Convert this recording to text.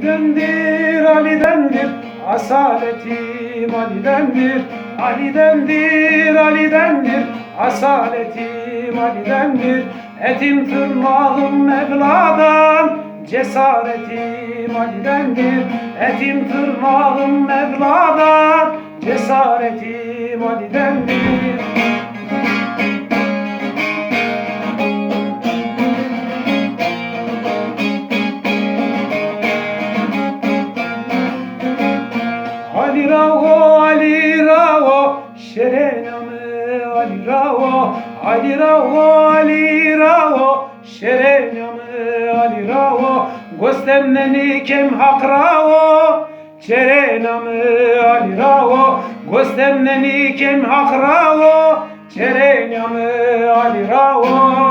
Ali'dendir, Ali'dendir, asaletim Ali'dendir, Ali'dendir, Ali'dendir, asaletim Ali'dendir. Etim tırnağım Mevla'dan, cesaretim Ali'dendir. Etim tırnağım Mevla'dan, cesaretim Ali'dendir. Ali Ravo, Ali Ravo, şerenamı Ali Ravo, Ali Ravo, Ali Ravo, şerenamı Ali Ravo, gostemneni kem hak Ravo, çerenamı Ali Ravo, gostemneni kem hak Ravo, çerenamı Ali Ravo.